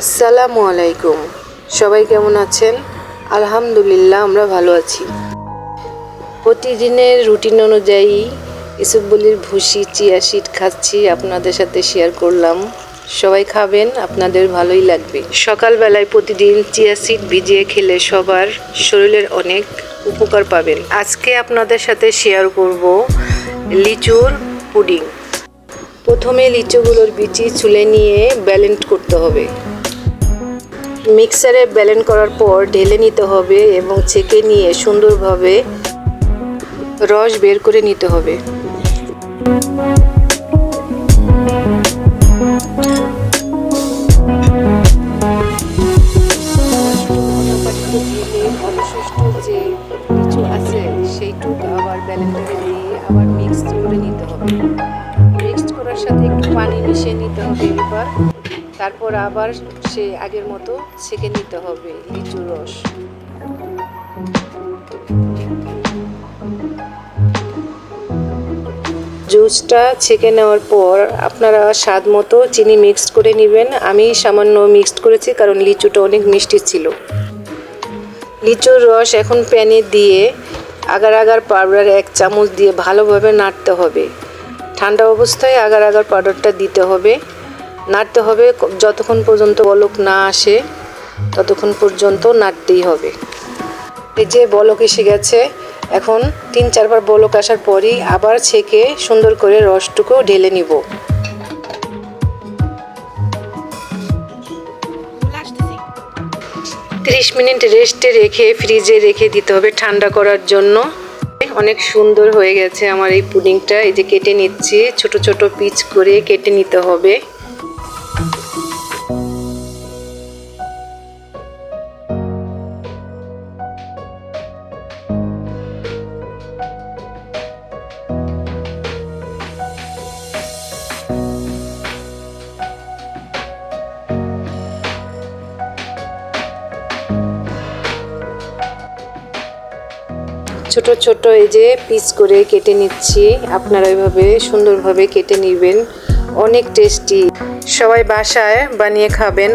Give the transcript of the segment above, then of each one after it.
আসসালামু আলাইকুম। সবাই কেমন আছেন? আলহামদুলিল্লাহ, আমরা ভালো আছি। প্রতিদিনের রুটিন অনুযায়ী ইসুবলির ভুসি, চিয়া সিড খাচ্ছি, আপনাদের সাথে শেয়ার করলাম। সবাই খাবেন, আপনাদের ভালোই লাগবে। সকালবেলায় প্রতিদিন চিয়া সিড ভিজিয়ে খেলে সবার শরীরের অনেক উপকার পাবেন। আজকে আপনাদের সাথে শেয়ার করব লিচুর পুডিং। প্রথমে লিচুগুলোর বিচি চুলে নিয়ে ব্যালেন্ড করতে হবে। মিক্সারে ব্যালেন্ড করার পর ঢেলে নিতে হবে এবং ছেঁকে নিয়ে সুন্দরভাবে রস বের করে নিতে হবে। আবার মিক্স করে নিতে হবে। মিক্সড করার সাথে একটু পানি মিশিয়ে নিতে হবে এবার। তারপর আবার সে আগের মতো ছেঁকে নিতে হবে লিচুর রস। জুসটা ছেঁকে নেওয়ার পর আপনারা স্বাদ মতো চিনি মিক্সড করে নেবেন। আমি সামান্য মিক্সড করেছি কারণ লিচুটা অনেক মিষ্টি ছিল। লিচুর রস এখন প্যানে দিয়ে আগার আগার পাউডার এক চামচ দিয়ে ভালোভাবে নাড়তে হবে। ঠান্ডা অবস্থায় আগার আগার পাউডারটা দিতে হবে। নাড়তে হবে। যতক্ষণ পর্যন্ত বলক না আসে, ততক্ষণ পর্যন্ত নাড়তেই হবে। এই যে বলক এসে গেছে, এখন তিন, চারবার বলক আসার পরই আবার ছেঁকে সুন্দর করে রসটুকু ঢেলে নিব। তিরিশ মিনিট রেস্টে রেখে, ফ্রিজে রেখে দিতে হবে ঠান্ডা করার জন্য। অনেক সুন্দর হয়ে গেছে আমার এই পুডিংটা। এই যে কেটে নিচ্ছি, ছোট ছোট পিচ করে কেটে নিতে হবে। ছোট ছোট এই যে পিস করে কেটে নিচ্ছি। আপনারা এভাবে সুন্দরভাবে কেটে নেবেন। অনেক টেস্টি সবাই বাসায় বানিয়ে খাবেন।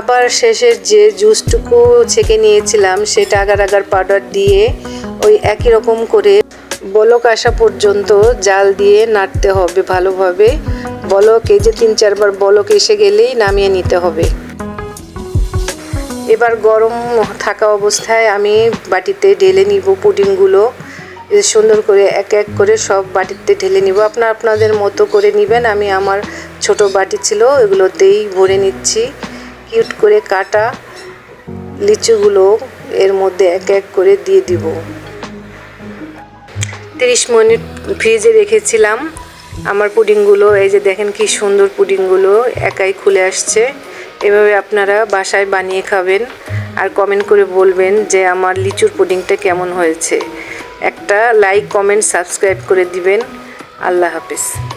আবার শেষের যে জুসটুকু ছেঁকে নিয়েছিলাম, সেটা আগার আগার পাউডার দিয়ে ওই একই রকম করে বলক আসা পর্যন্ত জাল দিয়ে নাড়তে হবে ভালোভাবে। বলক এই যে তিন, চারবার বলক এসে গেলেই নামিয়ে নিতে হবে। এবার গরম থাকা অবস্থায় আমি বাটিতে ঢেলে নিব পুডিংগুলো। সুন্দর করে এক এক করে সব বাটিতে ঢেলে নিব। আপনার আপনাদের মতো করে নেবেন। আমি আমার ছোট বাটি ছিল এগুলোতেই ভরে নিচ্ছি। কিউট করে কাটা লিচুগুলো এর মধ্যে এক এক করে দিয়ে দিব। তিরিশ মিনিট ফ্রিজে রেখেছিলাম। আমার পুডিংগুলো, এই যে দেখেন কি সুন্দর পুডিংগুলো, একাই খুলে আসছে। এভাবে আপনারা বাসায় বানিয়ে খাবেন আর কমেন্ট করে বলবেন যে আমার লিচুর পুডিংটা কেমন হয়েছে। একটা লাইক কমেন্ট সাবস্ক্রাইব করে দিবেন। আল্লাহ হাফিজ।